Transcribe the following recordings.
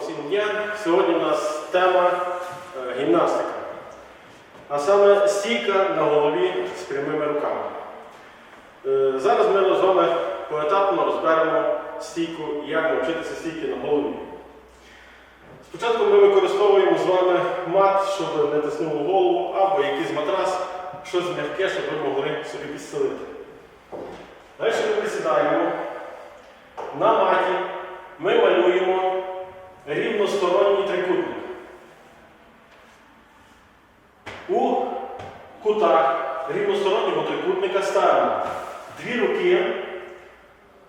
Всім дня. Сьогодні у нас тема е, гімнастика. А саме стійка на голові з прямими руками. Е, Зараз ми з вами поетапно розберемо стійку, як навчитися стійки на голові. Спочатку ми використовуємо з вами мат, щоб не тиснуло голову, або якийсь матрас, щось м'яке, щоб ви могли собі підстелити. Далі ми присідаємо. На маті ми малюємо рівносторонній трикутник. У кутах рівностороннього трикутника ставимо дві руки,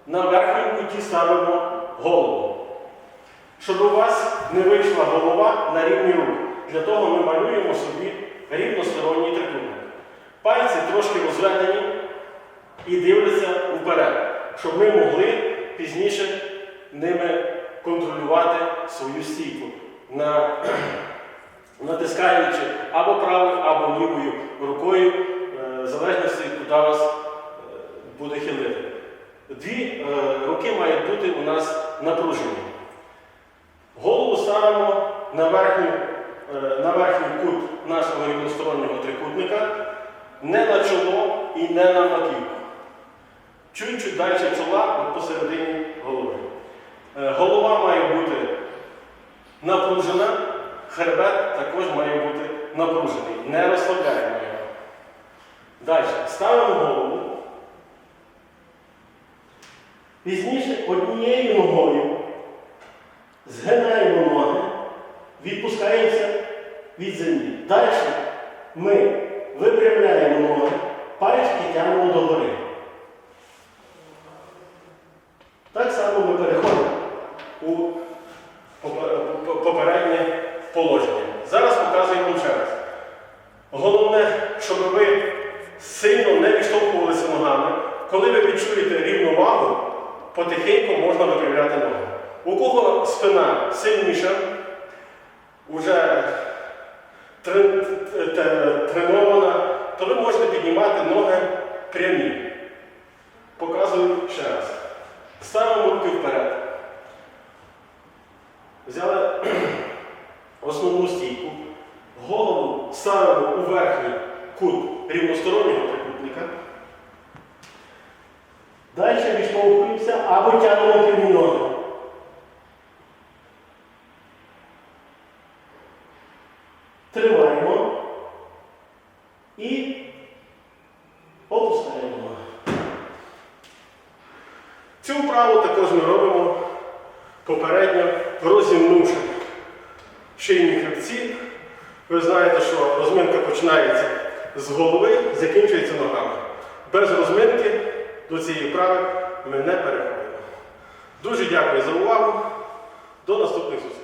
на верхньому куті ставимо голову. Щоб у вас не вийшла голова на рівні рук. Для того ми малюємо собі рівносторонній трикутник. Пальці трошки розведені і дивляться вперед, щоб ми могли пізніше ними контролювати свою стійку, на, натискаючи або правою, або лівою рукою, е, в залежності, куди вас е, буде хилити. Дві е, руки мають бути у нас напружені. Голову ставимо на верхню, на верхній кут нашого рівностороннього трикутника, не на чоло і не на маківку. Чуть-чуть далі чола посередині голови. Е, Голова має бути напружена, хребет також має бути напружений. Не розслабляємо його. Далі. Ставимо голову. Пізніше однією ногою згинаємо ноги, відпускаємося від землі. Далі ми випрямляємо ноги, пальчики тягнемо догори. Так само ми переходимо у попе- попереднє положення. Зараз показуємо ще раз. Головне, щоб ви сильно не відштовхувалися ногами. Коли ви відчуєте рівновагу, потихеньку можна випрямляти ноги. У кого спина сильніша, вже тренована, то ви можете піднімати ноги прямі. Показую ще раз. Ставимо руки вперед. Взяли основну стійку. Голову ставимо у верхній кут рівностороннього трикутника. Далі відштовхуємося або тягнемо прямі ноги. Тримаємо і опускаємо. Цю вправу також ми робимо попередньо розімнувши шийні хребці. Ви знаєте, що розминка починається з голови, закінчується ногами. Без розминки до цієї вправи ми не переходимо. Дуже дякую за увагу. До наступних зустрічей.